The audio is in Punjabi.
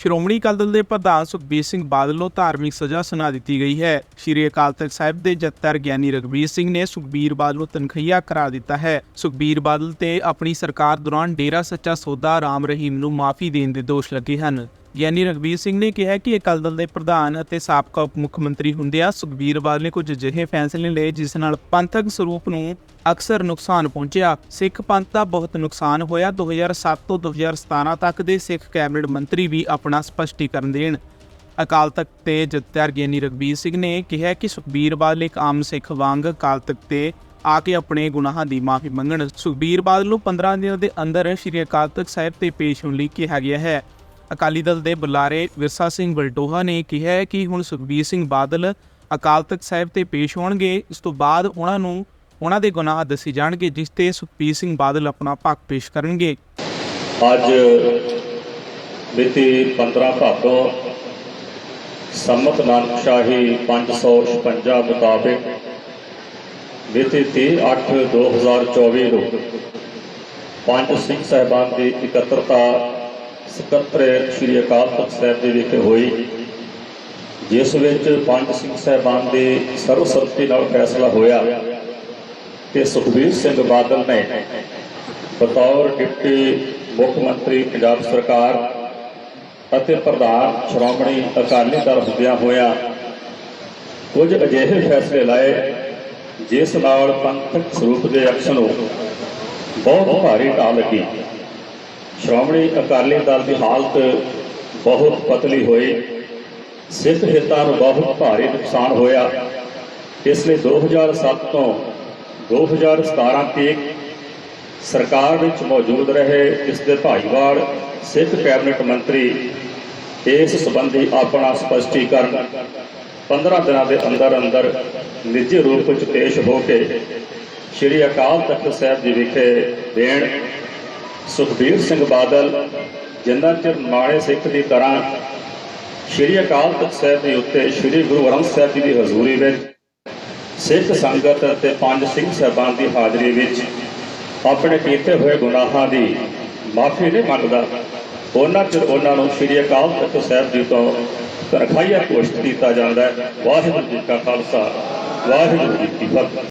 ਸ਼੍ਰੋਮਣੀ ਅਕਾਲੀ ਦਲ ਦੇ ਪ੍ਰਧਾਨ ਸੁਖਬੀਰ ਸਿੰਘ ਬਾਦਲ ਨੂੰ ਧਾਰਮਿਕ ਸਜ਼ਾ ਸੁਣਾ ਦਿੱਤੀ ਗਈ ਹੈ। ਸ਼੍ਰੀ ਅਕਾਲ ਤਖਤ ਸਾਹਿਬ ਦੇ ਜੱਤਰ ਗਿਆਨੀ ਰਘਬੀਰ ਸਿੰਘ ਨੇ ਸੁਖਬੀਰ ਬਾਦਲ ਨੂੰ ਤਨਖਈਆ ਕਰਾਰ ਦਿੱਤਾ ਹੈ। ਸੁਖਬੀਰ ਬਾਦਲ ਤੇ ਆਪਣੀ ਸਰਕਾਰ ਦੌਰਾਨ ਡੇਰਾ ਸੱਚਾ ਸੌਦਾ ਰਾਮ ਰਹੀਮ ਨੂੰ ਮਾਫੀ ਦੇਣ ਦੇ ਦੋਸ਼ ਲੱਗੇ ਹਨ। ਗਿਆਨੀ ਰਘਬੀਰ ਸਿੰਘ ਨੇ ਕਿਹਾ ਕਿ ਅਕਾਲੀ ਦਲ ਦੇ ਪ੍ਰਧਾਨ ਅਤੇ ਸਾਬਕਾ ਉਪ ਮੁੱਖ ਮੰਤਰੀ ਹੁੰਦਿਆਂ ਸੁਖਬੀਰ ਬਾਦਲ ਨੇ ਕੁਝ ਅਜਿਹੇ ਫੈਸਲੇ ਲਏ ਜਿਸ ਨਾਲ ਪੰਥਕ ਸਰੂਪ ਨੂੰ ਅਕਸਰ ਨੁਕਸਾਨ ਪਹੁੰਚਿਆ। ਸਿੱਖ ਪੰਥ ਦਾ ਬਹੁਤ ਨੁਕਸਾਨ ਹੋਇਆ। 2007 ਤੋਂ 2017 ਤੱਕ ਦੇ ਸਿੱਖ ਕੈਬਨਿਟ ਮੰਤਰੀ ਵੀ ਆਪਣਾ ਸਪਸ਼ਟੀਕਰਨ ਦੇਣ। ਅਕਾਲ ਤਖਤ ਤੇ ਜਥੇਦਾਰ ਗਿਆਨੀ ਰਘਬੀਰ ਸਿੰਘ ਨੇ ਕਿਹਾ ਕਿ ਸੁਖਬੀਰ ਬਾਦਲ ਇੱਕ ਆਮ ਸਿੱਖ ਵਾਂਗ ਅਕਾਲ ਤਖਤ ਤੇ ਆ ਕੇ ਆਪਣੇ ਗੁਨਾਹਾਂ ਦੀ ਮਾਫੀ ਮੰਗਣ। ਸੁਖਬੀਰ ਬਾਦਲ ਨੂੰ 15 ਦਿਨਾਂ ਦੇ ਅੰਦਰ ਸ਼੍ਰੀ ਅਕਾਲ ਤਖਤ ਸਾਹਿਬ ਤੇ ਪੇਸ਼ ਹੋਣ ਲਈ ਕਿਹਾ ਗਿਆ ਹੈ। ਅਕਾਲੀ ਦਲ ਦੇ ਬੁਲਾਰੇ ਵਿਰਸਾ ਸਿੰਘ ਬਲਟੋਹਾ ਨੇ ਕਿਹਾ ਕਿ ਹੁਣ ਸੁਖਬੀਰ ਸਿੰਘ ਬਾਦਲ ਅਕਾਲ ਤਖਤ ਸਾਹਿਬ ਤੇ ਪੇਸ਼ ਹੋਣਗੇ। ਇਸ ਤੋਂ ਬਾਅਦ ਉਹਨਾਂ ਨੂੰ ਉਹਨਾਂ ਦੇ ਗੁਨਾਹ ਦੱਸੇ ਜਾਣਗੇ, ਜਿਸ ਤੇ ਸੁਖਬੀਰ ਸਿੰਘ ਬਾਦਲ ਆਪਣਾ ਪੱਖ ਪੇਸ਼ ਕਰਨਗੇ। ਅੱਜ ਮਿਤੀ 15 ਭਾਦੋਂ ਸੰਮਤ ਨਾਨਕ ਸ਼ਾਹੀ 556 ਮੁਤਾਬਕ ਮਿਤੀ 30 8 2024 ਨੂੰ ਪੰਜ ਸਿੰਘ ਸਾਹਿਬਾਨ ਦੀ ਇਕੱਤਰਤਾ ਸਕੱਤਰ ਸ੍ਰੀ ਅਕਾਲ ਤਖਤ ਸਾਹਿਬ ਦੇ ਵਿਖੇ ਹੋਈ, ਜਿਸ ਵਿੱਚ ਪੰਜ ਸਿੰਘ ਸਾਹਿਬਾਨ ਦੇ ਸਰਵਸੰਮਤੀ ਨਾਲ ਫੈਸਲਾ ਹੋਇਆ। ਕਿ ਸੁਖਬੀਰ ਸਿੰਘ ਬਾਦਲ ਨੇ ਬਤੌਰ ਡਿਪਟੀ ਮੁੱਖ ਮੰਤਰੀ, ਪੰਜਾਬ ਸਰਕਾਰ ਅਤੇ ਪ੍ਰਧਾਨ ਸ਼੍ਰੋਮਣੀ ਅਕਾਲੀ ਦਲ ਹੁੰਦਿਆਂ ਹੋਇਆ ਕੁਝ ਅਜਿਹੇ ਫੈਸਲੇ ਲਾਏ, ਜਿਸ ਨਾਲ ਪੰਥਕ ਸਰੂਪ ਦੇ ਅਕਸ਼ ਨੂੰ ਬਹੁਤ ਭਾਰੀ ਢਾਹ ਲੱਗੀ। ਸ਼੍ਰੋਮਣੀ ਅਕਾਲੀ ਦਲ ਦੀ ਹਾਲਤ ਬਹੁਤ ਪਤਲੀ ਹੋਈ। ਸਿੱਖ ਹਿੱਤਾਂ ਨੂੰ ਬਹੁਤ ਭਾਰੀ ਨੁਕਸਾਨ ਹੋਇਆ। ਇਸ ਲਈ 2007 ਤੋਂ 2017 ਤੱਕ ਸਰਕਾਰ ਵਿੱਚ ਮੌਜੂਦ ਰਹੇ ਇਸ ਦੇ ਭਾਈਵਾਲ ਸਿੱਖ ਕੈਬਨਿਟ ਮੰਤਰੀ ਇਸ ਸੰਬੰਧੀ ਆਪਣਾ ਸਪਸ਼ਟੀਕਰਨ 15 ਦਿਨਾਂ ਦੇ ਅੰਦਰ ਅੰਦਰ ਨਿੱਜੀ ਰੂਪ ਵਿੱਚ ਪੇਸ਼ ਹੋ ਕੇ ਸ਼੍ਰੀ ਅਕਾਲ ਤਖਤ ਸਾਹਿਬ ਜੀ ਵਿਖੇ ਦੇਣ। ਸੁਖਬੀਰ ਸਿੰਘ ਬਾਦਲ ਜਿੰਨਾ ਚਿਰ ਮਾੜੇ ਸਿੱਖ ਦੀ ਤਰ੍ਹਾਂ ਸ਼੍ਰੀ ਅਕਾਲ ਤਖਤ ਸਾਹਿਬ ਦੇ ਉੱਤੇ ਸ਼੍ਰੀ ਗੁਰੂ ਗ੍ਰੰਥ ਸਾਹਿਬ ਜੀ ਦੀ ਹਜ਼ੂਰੀ ਵਿੱਚ ਸਿੱਖ ਸੰਗਤ ਅਤੇ ਪੰਜ ਸਿੰਘ ਸਾਹਿਬਾਨ ਦੀ ਹਾਜ਼ਰੀ ਵਿੱਚ ਆਪਣੇ ਕੀਤੇ ਹੋਏ ਗੁਨਾਹਾਂ ਦੀ ਮਾਫੀ ਨਹੀਂ ਮੰਗਦਾ। ਉਹਨਾਂ 'ਚ ਉਹਨਾਂ ਨੂੰ ਸ਼੍ਰੀ ਅਕਾਲ ਤਖਤ ਸਾਹਿਬ ਜੀ ਤੋਂ ਤਨਖਾਹੀਆ ਘੋਸ਼ਿਤ ਕੀਤਾ ਜਾਂਦਾ ਹੈ। ਵਾਹਿਗੁਰੂ ਜੀ ਕਾ ਖਾਲਸਾ, ਵਾਹਿਗੁਰੂ ਜੀ ਕੀ ਫਤਿਹ।